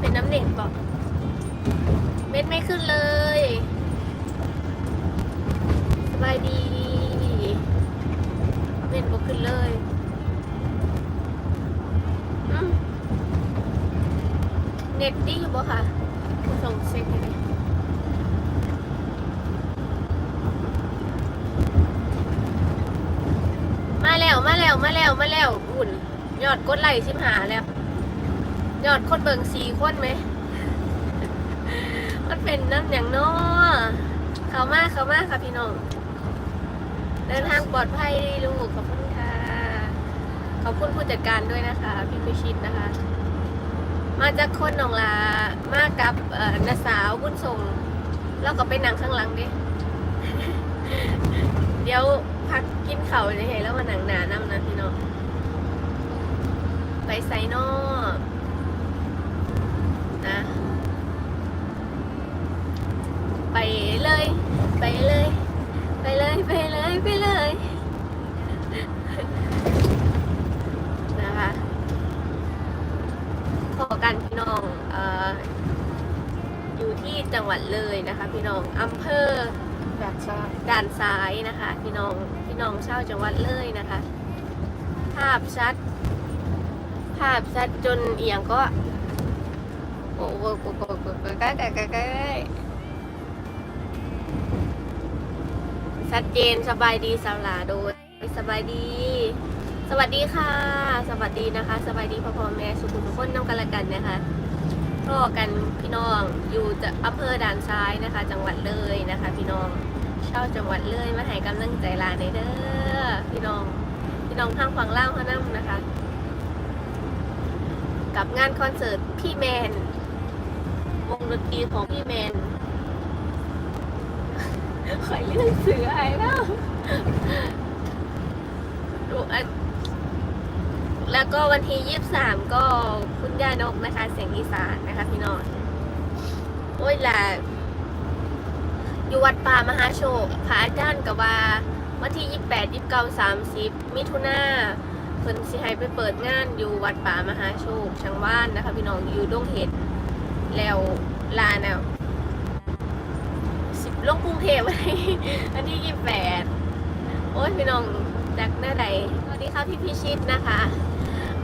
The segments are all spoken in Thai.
เป็นน้ำเหน็ตบอกเม็ดไม่ขึ้นเลยสบายดีเม็ดบอกขึ้นเลยเน็ตดีอยู่บ่ค่ะคุณส่งเซ็กให้ไหมมาแล้ว มาแล้ว มาแล้ว มาแล้ว อุ่น ยอดกดไลค์ชิมหาแล้ว ยอดคนเบิ่งสี่คนไหม มันเป็นน้ำอย่างน้อเขามากเขามากค่ะพี่น้อง เดินทางปลอดภัยลูกขอบคุณค่ะ ขอบคุณผู้จัดการด้วยนะคะ พี่พิชิตนะคะ มาจากคนหนองลา มากับนาสาวบุญส่งแล้วก็ไปนั่งข้างหลังดิ เดี๋ยวพักกินเข่าวเลยแล้วมาหนังหนาน้ำนะพี่น้องไปไซนอนะ ไปเลย ไปเลย ไปเลยไปเลยไปเลยนะคะขอกันพี่น้องเอ่ออยู่ที่จังหวัดเลยนะคะ พี่น้องอำเภอแบบซ้ายด่านซ้ายนะคะ พี่น้องพี่น้องชาวจังหวัดเลยนะคะ ภาพชัด ภาพชัดจนเอียงก็โอ้โหโอ้โหโอ้โหใกล้ใกล้ใกล้ใกล้ชัดเจนสบายดีสาวหลาโดยสบายดี สวัสดีค่ะ สวัสดีนะคะ สบายดีพ่อพ่อแม่สุขุมทุกคนน้ำกันละกันนะคะ พ่อกันพี่น้องอยู่จะอำเภอด่านซ้ายนะคะ จังหวัดเลยนะคะ พี่น้องเช่าจังหวัดเลยมาให้กำลังใจลาในเด้อพี่น้องพี่น้องทางฝั่งล่าวเขานั่นะคะ กับงานคอนเสิร์ตพี่แมนวงดนตรีของพี่แมนขอยเรื่องเสือไอ้แล้วดูอะ แล้วก็วันที่ยี่สามก็คุณย่านกนะคะ เสียงอีสานนะคะพี่น้องโอ้ยแหละอยู่วัดป่ามหาโชคพระอาจารย์กับว่าวันที่ยี่แปดยี่เก้าสามสิบมิถุนาเพิ่นสิให้ไปเปิดงานอยู่วัดป่ามหาโชคชังว่านนะคะ พี่น้องอยู่ดงเห็ดแล้วลาน่ะสิบลงกรุงเทพวันที่วันที่ยี่แปดโอ้ยพี่น้องจากหน้าใดสวัสดีค่ะพี่พิชิตนะคะ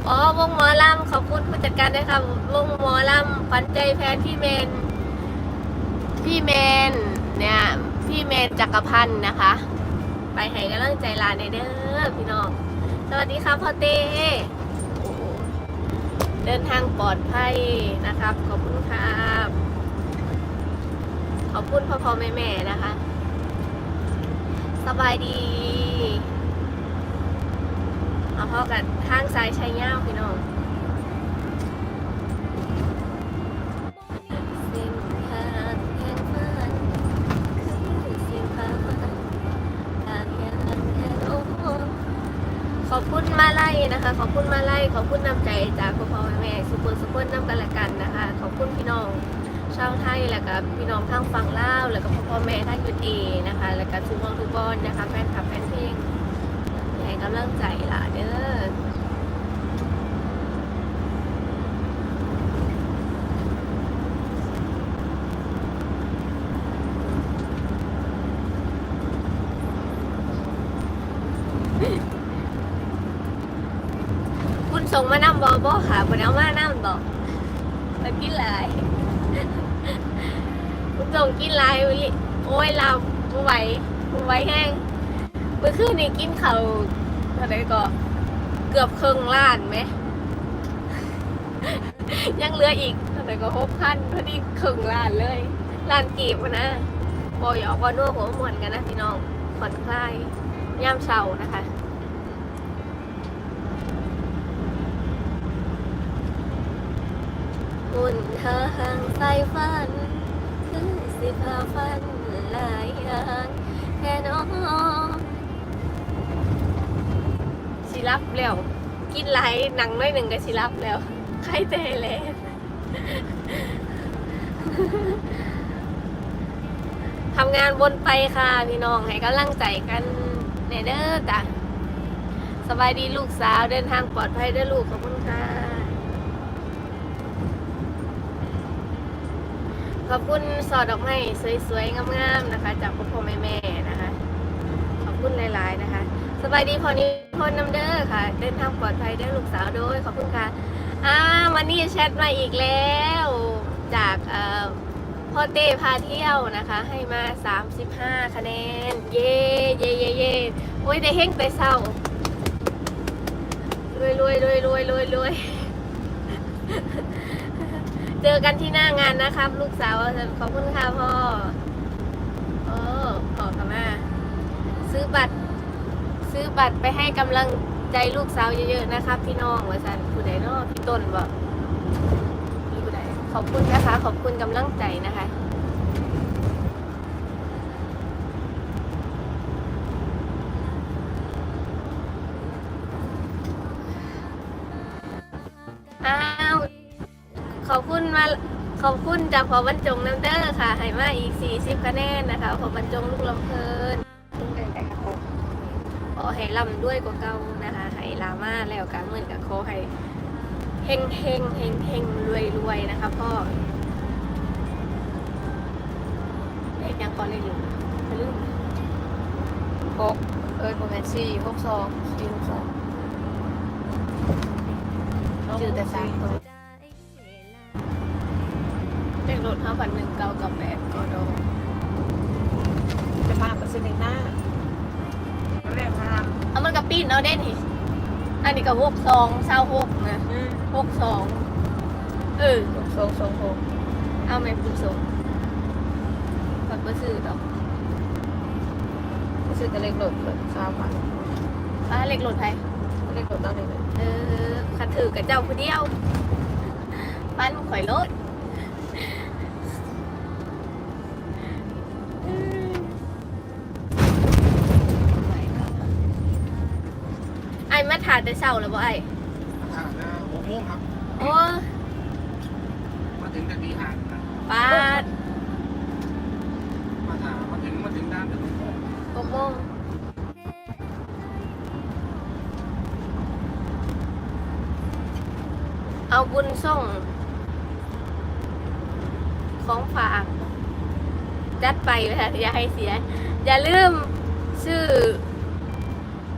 อ๋อวงหมอลำขอบคุณผู้จัดการด้วยค่ะวงหมอลำขวัญใจแฟนพี่เมน พี่เมนเนี่ยพี่เมนจักรพันธ์นะคะ ไปให้กำลังใจลาในเด้อพี่น้อง สวัสดีครับพ่อเต้เดินทางปลอดภัยนะครับ ขอบคุณครับ ขอบคุณพ่อพ่อแม่แม่นะคะ สบายดี เอาพ่อกันทางซ้ายชัยย่าวพี่น้องขอบคุณมาไล่นะคะ ขอบคุณมาไล่ขอบคุณน้ำใจจากพ่อพ่อแม่แม่สุขสุขน้ำกันละกันนะคะ ขอบคุณพี่น้องชาวไทยแล้วก็พี่น้องทางฝั่งลาวแล้วก็พ่อพ่อแม่ท่านยุตีนะคะ แล้วก็ทุกมองทุกบอลนะคะแฟนคลับแฟน กำลังใจล่ะเด้อคุณส่งมานำบอบอค่ะบนเอามานำบอกมากินหลายคุณส่งกินหลายโอ้ยเราบ่ไหวไหวแห้งเมื่อคืนนี้กินเขา เท่าไหรก็เกือบครึ่งล้านไหม ยังเหลืออีกเท่าไหรก็หกพันพอดีครึ่งล้านเลยล้านกีบนะบอยอกว่านัวหัวหมวนกันนะพี่น้องผ่อนคลายย่ามเช้านะคะหุ่นเธอห่างสายฝัน คือสิพาฝันหลายอย่างแค่น้อง สิรับแล้ว กินไรหนังน้อยหนึ่งก็สิรับแล้ว ใครเตะเลยทำงานวนไปค่ะพี่น้องให้กำลังใจกันในเด้อจ้ะสบายดีลูกสาวเดินทางปลอดภัยด้อลูกขอบคุณค่ะ ขอบคุณสอดดอกไม้สวยๆงามๆนะคะ จากพ่อพ่อแม่ๆนะคะ ขอบคุณหลายๆนะคะ บายดีพอนี้พอนำเด้อค่ะ เดินทางปลอดภัยได้ลูกสาวด้วยขอบคุณค่ะอ่าวันนี้แชทมาอีกแล้ว จากเอ่อพ่อเต้พาเที่ยวนะคะ ให้มา 35 คะแนน เย่เย่เย่เย่โอ้ยได้เฮงแต่เศร้ารวยรวยรวยรวยรวยรวยเจอกันที่หน้างานนะครับ ลูกสาวขอบคุณค่ะพ่อโอ้ขอกมา ซื้อบัตร ซื้อบัตรไปให้กำลังใจลูกสาวเยอะๆนะครับพี่น้องว่าสันผู้ใดเนาะพี่ต้นบอกพี่ผู้ใดขอบคุณนะคะ ขอบคุณกำลังใจนะคะ อ้าว ขอบคุณมาขอบคุณจากพอบรรจงน้ำเด้อค่ะให้มาอีก40คะแนนนะคะพอบรรจงลูกลำเพลิน ให้ร่ำด้วยกว่าเก่านะคะให้ลามาแล้วการเงินกับขอให้เฮงเฮงเฮงเฮงรวยรวยนะคะพ่อเลขยังก่อนเลยลืมไปลืมหกเอ้ยประมาณสี่หกสองสี่หกสองชื่อแต่สามตัวเลขรถห้าพันหนึ่งเก้ากับแปดก็โดนจะพาไปซื้อในหน้า เรียกพาเอามันกับปีนเอาเด่นนี่อันนี้ก็หกสองเศร้าหกนะอืมหกสองเออหกสองสองหกเอาแม่คุณส่งปัดประซื้อดอกไปซื้อแต่เล็กโดดเลยสามพันป้าเล็กรถไทยเล็กโดดตั้งเลยเออขัดถือกับเจ้าผู้เดียวปั้นข่อยรถ ถ่ายแต่เช้าแล้วบ่ไอ้อ่าแล้วหกโมงครับ โอ้มาถึงแต่ตีห้าครับป้าดมาถามมาถึงมาถึงด้านแต่หกโมงหกโมงเอาบุญส่ง ของฝาก จัดไปค่ะอย่าให้เสีย อย่าลืม ชื่อ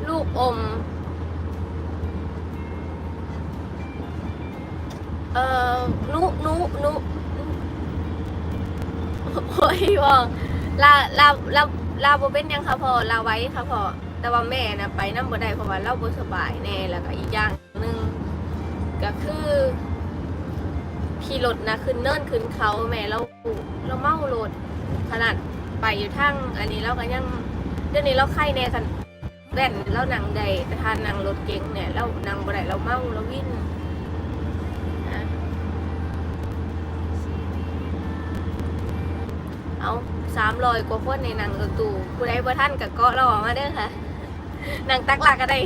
ลูกอม อ่อนุนุนุโอ้ยบอกลาลาลาลาบเป็นยังค่ะพ่อลาไว้ค่ะพ่อแต่ว่าแม่นะไปน้ำบ่ได้เพราะว่าเราบ่สบายแน่แล้วก็อีกอย่างหนึ่งก็คือขี่รถนะขึ้นเนินขึ้นเขาแม่เราเราเมารถขนาดไปอยู่ทั้งอันนี้เราก็ยังเดี๋ยวนี้เราไข้แน่กันแว่นเรานั่งได้แต่ทานนั่งรถเก๋งเนี่ยเรานั่งบ่ได้เราเมาเราวิ่น เอาสามรอยกว่าคนในนั่งรถตู้ผู้ใดบ่ท่านกับเกาะเราออกมาเด้อค่ะนั่งตักหลักก็ได้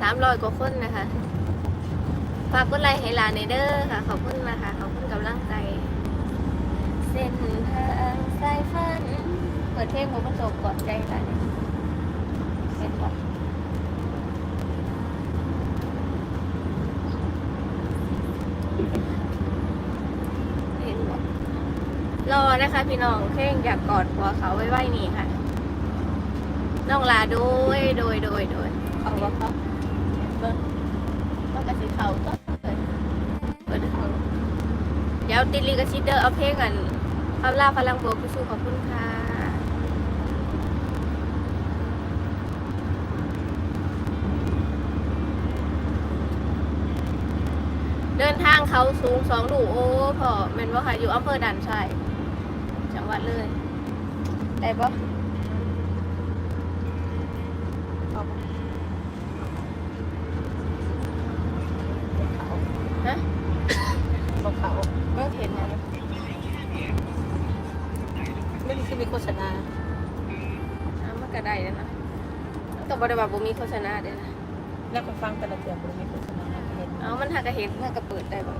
สามรอยกว่าคนนะคะฝากกดไลค์ให้หลาในเด้อค่ะ ขอบคุณนะคะขอบคุณกำลังใจ เส้นทางสายฝันเปิดเพลงของประสบกอดใจหลานเห็นปะเห็นปะ รอนะคะพี่น้องเพลงอยากกอดหัวเขาไว้ไว้นี่ค่ะ น้องลาโดยโดยโดยโดยเอาวะครับเบิ้งต้องกระสีเขาต้องเปิดเปิดเขาเดี๋ยวติดลิกชิดเดอร์เอาเพลงกันพาลาพลังบวกพี่ชูขอบคุณค่ะเดินทางเขาสูงสองดูโอ้พอเมนว่าค่ะอยู่อำเภอด่านชัยจังห วัดเลยได้ปะเอาฮะบอกเขาไม่เห็นนะไม่ได้คือมีโฆษณาอ้าวมันก็ได้แล้วนะแต่บริบาบ่มีโฆษณาเด้นะแล้วก็ฟังแต่ละเดือนบริมีโฆษณาเห็นเอามันหากระเห็นมันก็เปิดได้บ่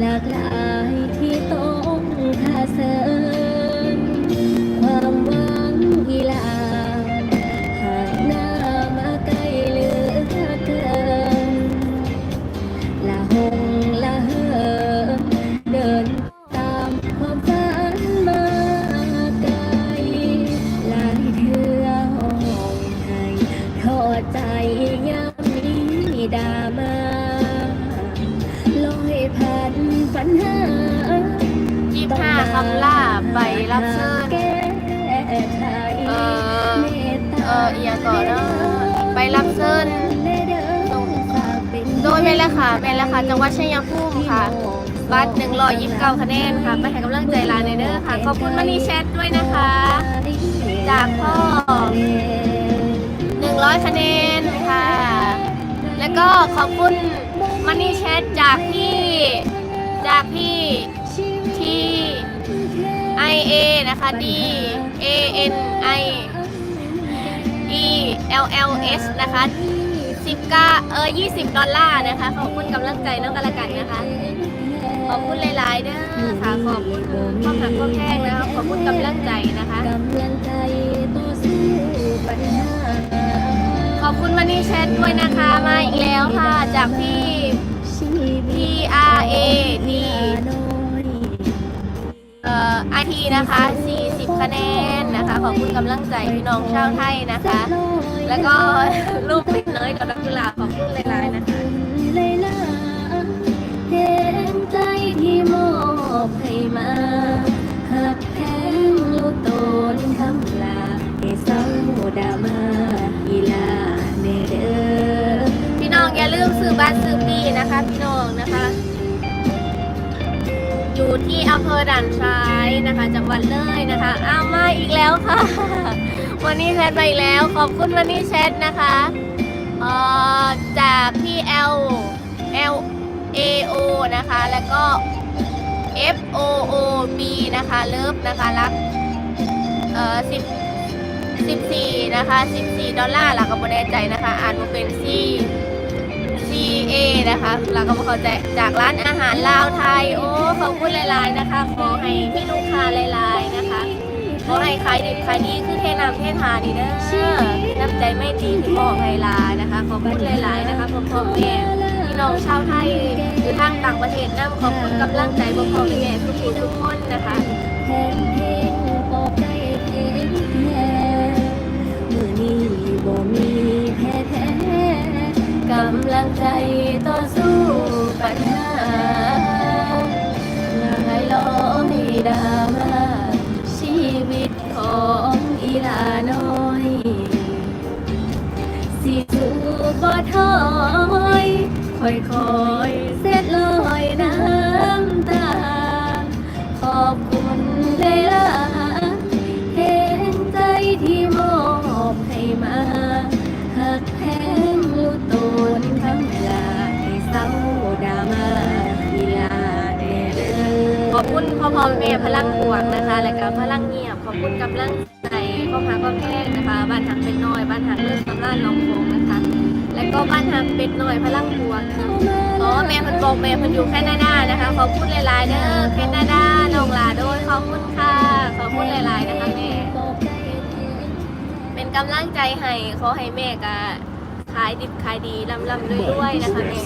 หลากหลายที่ต้องทาเสริม ผ่านปัญหายี่ห้าคำล่าไปรับเชิญ เออ เอ่ออียก่อนเนะไปรับเชิญตรงฝากเป็นโดยเป็นราคาเป็นราคาจังหวัดชัยภูมิค่ะ บัตร129คะแนนค่ะ ไปให้กำลังใจรานในเด้อค่ะ ขอบคุณมานีแชทด้วยนะคะ จากพ่อ 100 คะแนนค่ะ แล้วก็ขอบคุณมันนี่แชทจากพี่ D A N I E L L S นะคะ10ก้าเออ20ดอลลาร์นะคะ ขอบคุณกำลังใจน้องกันละกันนะคะ ขอบคุณหลายๆเด้อค่ะ ขอบคุณความหักความแพงนะคะ ขอบคุณกำลังใจนะคะกำลังใจต่อสู้ปัญหาขอบคุณมันนี่แชทด้วยนะคะ มาอีกแล้วค่ะ จากพี่ P R A D อ่อ I T นะคะ 40 คะแนนนะคะ ขอบคุณกำลังใจพี่น้องชาวไทยนะคะ แล้วก็รูปปิดเลยดอกกุหลาบขอบคุณหลายๆนะคะเลยล่ะเห็นใจที่มอบให้มาหักแพงลูกโตนคำลาให้เศร้าดามาอีลาเนเด้อพี่น้องอย่าลืมซื้อบ้านซื้อปีนะคะ พี่น้องนะคะอยู่ ที่อำเภอด่านซ้ายนะคะ จังหวัดเลยนะคะอ้าวมาอีกแล้วค่ะ วันนี้แชทมาอีกแล้ว ขอบคุณวันนี้แชทนะคะเอ่อจากพี่ L L A O นะคะ แล้วก็ F O O B นะคะเลิฟนะคะรักเอ่อสิบสิบสี่นะคะสิบสี่ดอลลาร์หลักก็ไม่แน่ใจนะคะ อ่านว่าเป็น C C A นะคะเราก็มาเข้าใจจากร้านอาหารลาวไทย โอ้ขอบคุณหลายๆนะคะ ขอให้พี่ลูกค้าหลายๆนะคะ ขอให้ขายดีขายดีคือเทน้ำเททาดีเด้อน้ำใจไม่ดีที่มอบให้ลานะคะ ขอบคุณหลายๆนะคะพ่อพ่อแม่พี่น้องชาวไทยหรือทางต่างประเทศนะขอบคุณกำลังใจพ่อพ่อแม่ทุกๆทุกคนนะคะเมื่อนี้บ่มีแพ้แท้ กำลังใจต่อสู้ปัญหาหลายล้อมีดราม่าชีวิตของอีลาน้อย สิสู้บ่ถอยค่อยๆเส ขอบคุณพ่อพ่อแม่พลังบวกนะคะ และก็พลังเงียบ ขอบคุณกำลังใจพ่อพาพ่อแม่นะคะบ้านหักเป็นน้อย บ้านหักเลือดสำรานหน้องโคงนะคะ และก็บ้านหักเป็นน้อยพลังบวกนะคะอ๋อแม่พันบอกแม่พันอยู่แค่นาดานะคะ ขอบคุณหลายๆเด้อแค่นาดาน้องลาโดยขอบคุณค่ะ ขอบคุณหลายๆนะคะแม่กใจเป็นกำลังใจให้ขอให้แม่กะขายดิบขายดีลำลำด้วยๆนะคะแม่